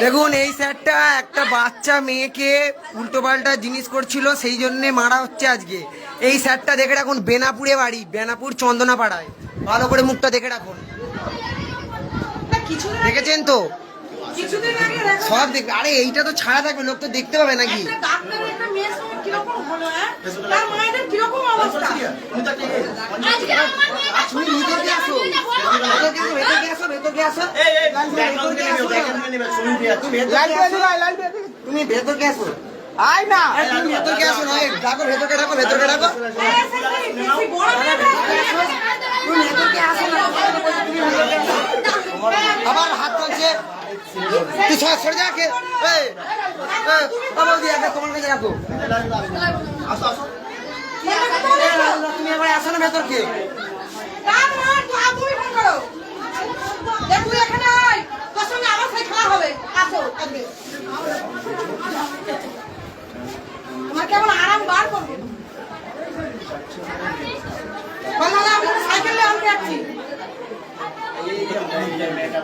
দেখুন এই স্যারটা একটা বাচ্চা মেয়েকে উল্টোপাল্টা জিনিস করছিল সেই জন্যে মারা হচ্ছে আজকে। এই স্যারটা দেখে রাখুন বেনাপুরে বাড়ি বেনাপুর চন্দনা পাড়ায় ভালো করে মুখটা দেখে রাখুন। দেখেছেন তো? সব দেখবে আরে এইটা তো ছাড়া থাকবে লোক তো দেখতে পাবে নাকি? হ্যাঁ? ভিতরে আসো। ভেতরে আসো ভেতরে আসো তুমি ভেতরে আসো। আয় না তুমি ভেতরে আসো। না। ডাকো ভেতরে ডাকো ভেতরে ডাকো এই সেখানে বেশি বড় মেয়েটা তুমি আসো না তুমি ভেতরে। আবার হাত চলছে তুই সর সরে যা কে এই এই, বাবা দি তোমার কাছে রাখো। তুমি এবার আসো না ভেতরকে। তার মা তো তুমি ফোন করো যে তুই এখানে আয় তোর সঙ্গে আমার সাথে খেলা হবে আসো আজকে তোমার কেমন আরাম বার করবে বলো না আমি সাইকেলে আনতে যাচ্ছি যা বলেছে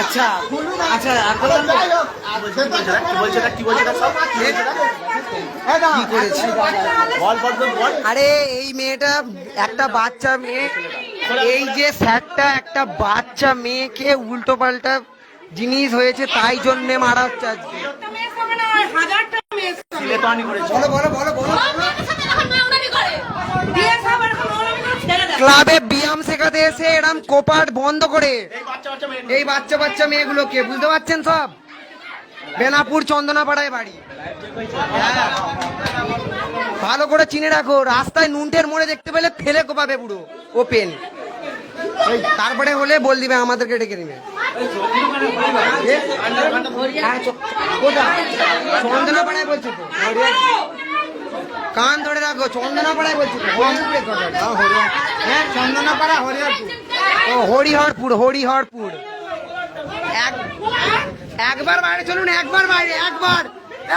আচ্ছা আচ্ছা আর কথা বলো। যাই হোক, কি করেছে? বল বল বল বল। আরে এই মেয়েটা একটা বাচ্চা মেয়ে। এই যে স্যারটা একটা বাচ্চা মেয়েকে উল্টো পাল্টা জিনিস হয়েছে তাই জন্যে মারা হচ্ছে আজকে। বলো বলো বলো বলো বিয়ে সব এরকম মৌলবি করে ছেড়ে দেয় ক্লাবে ব্যায়াম শেখাতে এসে এরম কোপাট বন্ধ করে। এই বাচ্চা বাচ্চা মেয়েগুলোকে বুঝতে পারছেন সব? বেনাপুর চন্দনাপাড়ায় বাড়ি। ভালো করে চিনে রাখো রাস্তায় নুনটের মোড়ে দেখতে পেলে ফেলে কোপাবে পুরো ওপেন। তারপরে হলে বল দিবে আমাদেরকে ডেকে নিবে। হ্যাঁ, চন্দনাপাড়ায় বলছো তো। কান ধরে রাখো চন্দনাপাড়ায় বলছো কথা। হ্যাঁ চন্দনাপাড়া হরিহরপুর। ও হরিহরপুর হরিহরপুর। এক একবার বাইরে চলুন একবার বাইরে একবার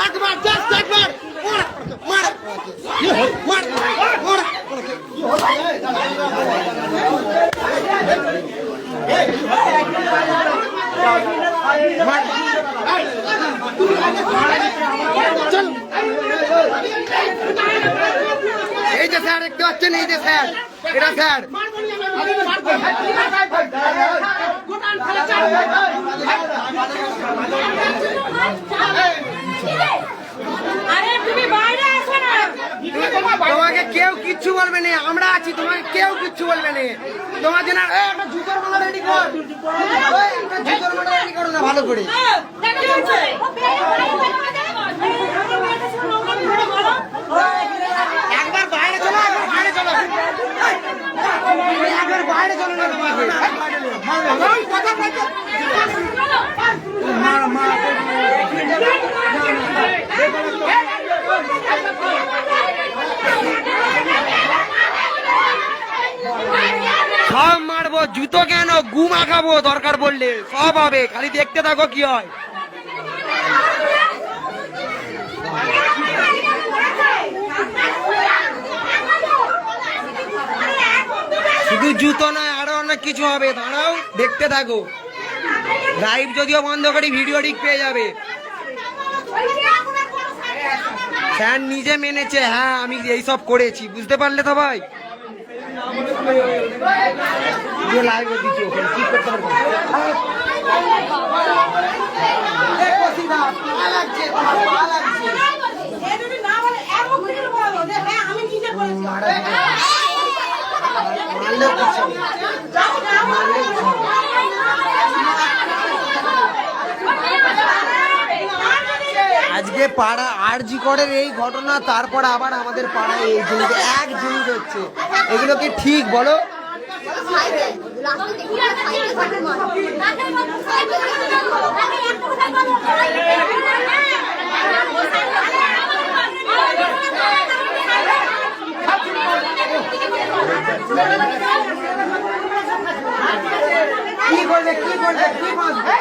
একবার জাস্ট একবার। মার, মার, মার, মার, মার। মার। চল। এই যে স্যার দেখতে পাচ্ছেন এই যে স্যার এটা স্যার। তোমাকে কেউ কিচ্ছু বলবে না আমরা আছি তোমাকে কেউ কিচ্ছু বলবে না। তোমার জন্য একটা জুতোর মালা রেডি কর। জুতোর মালা রেডি করো না ভালো করে কি হচ্ছে? একবার বাইরে চলো একবার বাইরে চলো এই, একবার বাইরে চলো না তোমাকে ওই, কথা বলছো। সব মারবো, জুতো কেন, গুমা খাব দরকার পড়লে? সব হবে, খালি দেখতে থাকো কি হয়। শুধু জুতো নয়, আরও অনেক কিছু হবে। দাঁড়াও, দেখতে থাকো। লাইভ যদিও বন্ধ করি ভিডিও ঠিক পেয়ে যাবে। স্যার নিজে মেনেছে হ্যাঁ আমি এইসব করেছি। বুঝতে পারলে তো ভাই? লাইভ কি করতে পারব এ যদি না বলে এক মুখ থেকে বলো যে হ্যাঁ আমি নিজে করেছি মারলে কিছু হবে। যাও না আজকে পাড়া আর জি করের এই ঘটনা তারপর আবার আমাদের পাড়ায় এই জিনিস এক জিনিস হচ্ছে এগুলো কি ঠিক বলো সাইকেল কি করবে কি করবে কি বাঁধবে